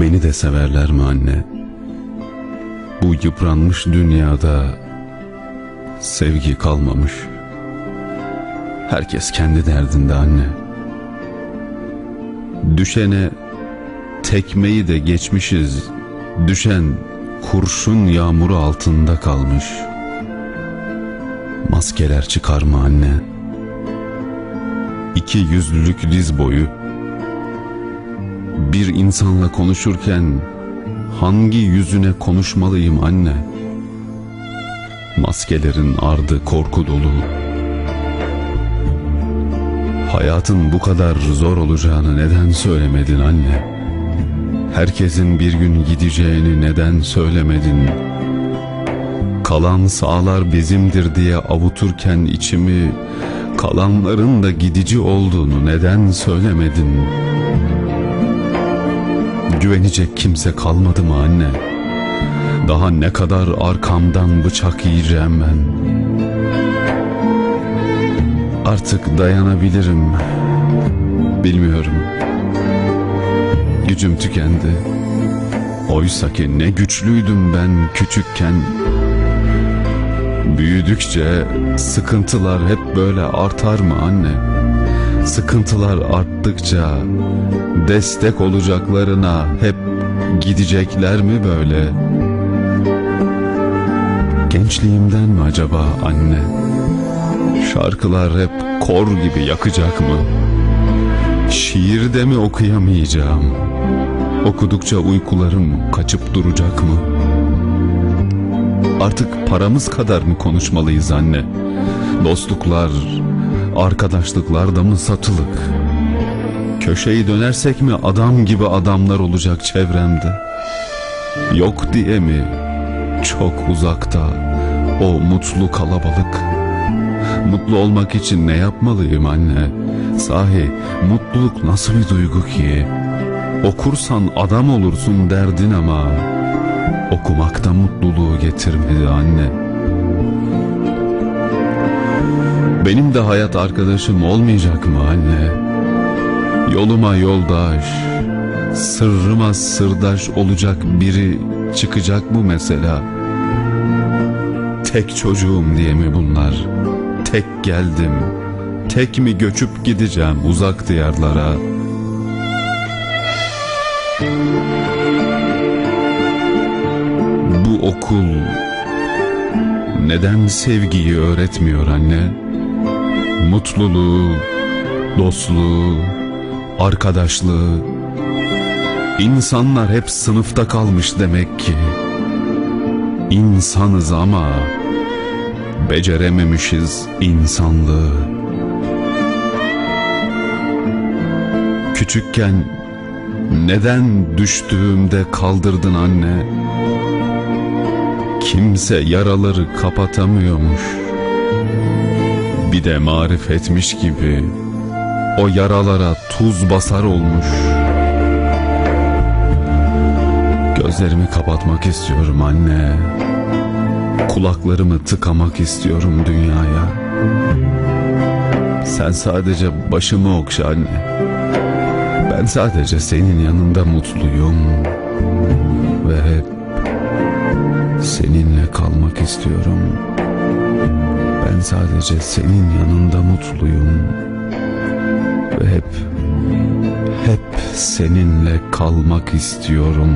Beni de severler mi anne? Bu yıpranmış dünyada sevgi kalmamış. Herkes kendi derdinde anne. Düşene tekmeyi de geçmişiz. Düşen kurşun yağmuru altında kalmış. Maskeler çıkarma anne. İki yüzlülük diz boyu. Bir insanla konuşurken hangi yüzüne konuşmalıyım anne? Maskelerin ardı korku dolu. Hayatın bu kadar zor olacağını neden söylemedin anne? Herkesin bir gün gideceğini neden söylemedin? Kalan sağlar bizimdir diye avuturken içimi kalanların da gidici olduğunu neden söylemedin? Güvenecek kimse kalmadı mı anne? Daha ne kadar arkamdan bıçak yiyeceğim ben? Artık dayanabilirim. Bilmiyorum. Gücüm tükendi. Oysa ki ne güçlüydüm ben küçükken. Büyüdükçe sıkıntılar hep böyle artar mı anne? Sıkıntılar arttıkça destek olacaklarına hep gidecekler mi böyle? Gençliğimden mi acaba anne? Şarkılar hep kor gibi yakacak mı? Şiir de mi okuyamayacağım? Okudukça uykularım kaçıp duracak mı? Artık paramız kadar mı konuşmalıyız anne? Dostluklar, arkadaşlıklar da mı satılık? Köşeyi dönersek mi adam gibi adamlar olacak çevremde? Yok diye mi çok uzakta o mutlu kalabalık? Mutlu olmak için ne yapmalıyım anne? Sahi mutluluk nasıl bir duygu ki? Okursan adam olursun derdin ama okumak da mutluluğu getirmedi anne. Benim de hayat arkadaşım olmayacak mı anne? Yoluma yoldaş, sırrıma sırdaş olacak biri çıkacak mı mesela? Tek çocuğum diye mi bunlar? Tek geldim, tek mi göçüp gideceğim uzak diyarlara? Bu okul neden sevgiyi öğretmiyor anne? Mutluluğu, dostluğu, arkadaşlığı. İnsanlar hep sınıfta kalmış demek ki. İnsanız ama becerememişiz insanlığı. Küçükken neden düştüğümde kaldırdın anne? Kimse yaraları kapatamıyormuş. Bir de marifetmiş gibi o yaralara tuz basar olmuş. Gözlerimi kapatmak istiyorum anne. Kulaklarımı tıkamak istiyorum dünyaya. Sen sadece başımı okşa anne. Ben sadece senin yanında mutluyum. Ve hep seninle kalmak istiyorum. Ben sadece senin yanında mutluyum. Ve hep, hep seninle kalmak istiyorum.